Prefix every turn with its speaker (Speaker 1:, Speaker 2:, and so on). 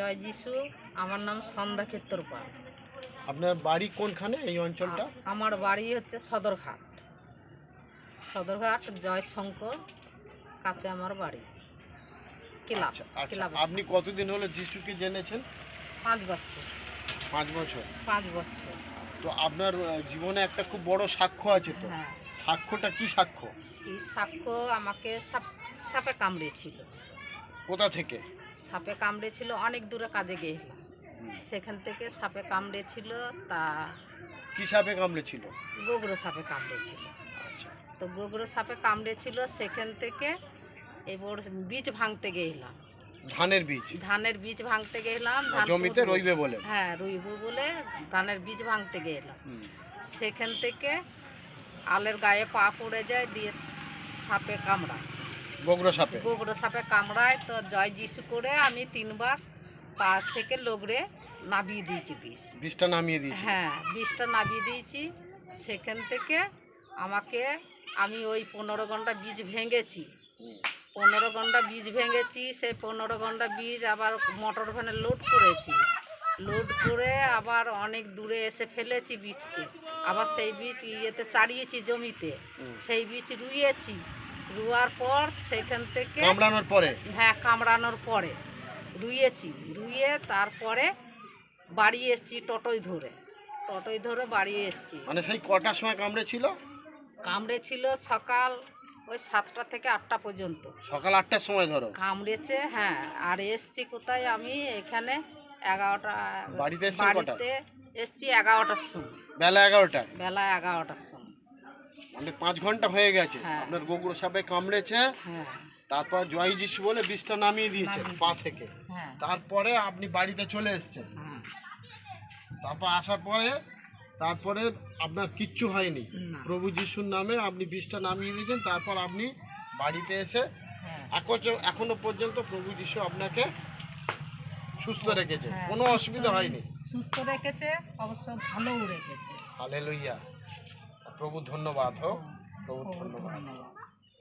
Speaker 1: জয় যিশু আমার নাম সন্ধ্যা ক্ষেত্রপাল
Speaker 2: আপনার বাড়ি কোনখানে এই অঞ্চলটা?
Speaker 1: আমার বাড়ি হচ্ছে সদরঘাট। সদরঘাট জয়শঙ্কর কাছে আমার বাড়ি। ক্লাব
Speaker 2: আচ্ছা আচ্ছা।
Speaker 1: ক্লাব
Speaker 2: আপনি কতদিন হলো যিশুকে জেনেছেন?
Speaker 1: পাঁচ বছর।
Speaker 2: পাঁচ বছর।
Speaker 1: পাঁচ বছর।
Speaker 2: তো আপনার জীবনে একটা খুব বড় সাক্ষ্য আছে তো?
Speaker 1: হ্যাঁ।
Speaker 2: সাক্ষ্যটা কি সাক্ষ্য?
Speaker 1: এই সাক্ষ্য আমাকে সাপে কামড়েছিল।
Speaker 2: কোথা থেকে?
Speaker 1: সাপে কামড়েছিল অনেক দূরে কাজে গিয়েছিলাম সেখান থেকে সাপে কামড়েছিল তা
Speaker 2: কি সাপে কামড়েছিল?
Speaker 1: গোগরো সাপে কামড়েছিল।
Speaker 2: আচ্ছা।
Speaker 1: তো গোগরো সাপে কামড়েছিল সেখান থেকে এবার বীজ ভাঙতে গেলাম।
Speaker 2: ধানের বীজ?
Speaker 1: ধানের বীজ ভাঙতে গেলাম
Speaker 2: জমিতে। রইবে বলে?
Speaker 1: হ্যাঁ রুইব বলে ধানের বীজ ভাঙতে গেলাম। সেখান থেকে আলের গায়ে পা পড়ে যায় দিয়ে সাপে কামড়ায়।
Speaker 2: গোগরা সাপে।
Speaker 1: গোবর সাপে কামড়ায় তো জয় যিশু করে আমি তিনবার পা থেকে লোগড়ে নাবিয়ে দিয়েছি বিষ।
Speaker 2: বীজটা নামিয়ে দিয়েছি।
Speaker 1: হ্যাঁ বিষটা নাবিয়ে দিয়েছি। সেখান থেকে আমাকে আমি ওই পনেরো ঘণ্টা বীজ ভেঙেছি। পনেরো ঘণ্টা বীজ ভেঙেছি সেই পনেরো ঘণ্টা বীজ আবার মোটর ভ্যানে লোড করেছি। লোড করে আবার অনেক দূরে এসে ফেলেছি বীজকে। আবার সেই বীজ ইয়েতে চাড়িয়েছি জমিতে। সেই বীজ রুইয়েছি। রুয়ার পর সেখান থেকে
Speaker 2: কামড়ানোর পরে?
Speaker 1: হ্যাঁ কামড়ানোর পরে। রুইয়েছি রুইয়ে তারপরে বাড়ি এসছি টোটোই ধরে। টোটোই ধরে বাড়ি এসছি।
Speaker 2: মানে সেই কটার সময় কামড়েছিল?
Speaker 1: কামড়েছিল সকাল ওই সাতটা থেকে আটটা পর্যন্ত।
Speaker 2: সকাল আটটার সময় ধরো?
Speaker 1: কামড়েছে হ্যাঁ আর এসছি কোথায় আমি? এখানে এগারোটা
Speaker 2: বাড়িতে
Speaker 1: বাড়িতে এসছি এগারোটার সময়।
Speaker 2: বেলা এগারোটায়?
Speaker 1: বেলা এগারোটার সময়।
Speaker 2: মানে পাঁচ ঘণ্টা হয়ে গেছে।
Speaker 1: হ্যাঁ।
Speaker 2: আপনার গোগরা সাপে কামড়েছে
Speaker 1: হ্যাঁ।
Speaker 2: তারপর জয় যিশু বলে বীজটা নামিয়ে
Speaker 1: নামিয়ে
Speaker 2: পা থেকে।
Speaker 1: হ্যাঁ।
Speaker 2: তারপরে আপনি বাড়িতে চলে এসেছেন। তারপর আসার পরে তারপরে আপনার কিচ্ছু হয়নি। প্রভু যিশুর নামে আপনি বীজটা নামিয়ে দিয়েছেন তারপর আপনি বাড়িতে এসে এখনও পর্যন্ত প্রভু যিশু আপনাকে সুস্থ রেখেছে। কোনো অসুবিধা হয়নি।
Speaker 1: সুস্থ রেখেছে অবশ্য ভালোও রেখেছে।
Speaker 2: হালে লইয়া প্রভু ধন্যবাদ হোক। প্রভু
Speaker 1: ধন্যবাদ।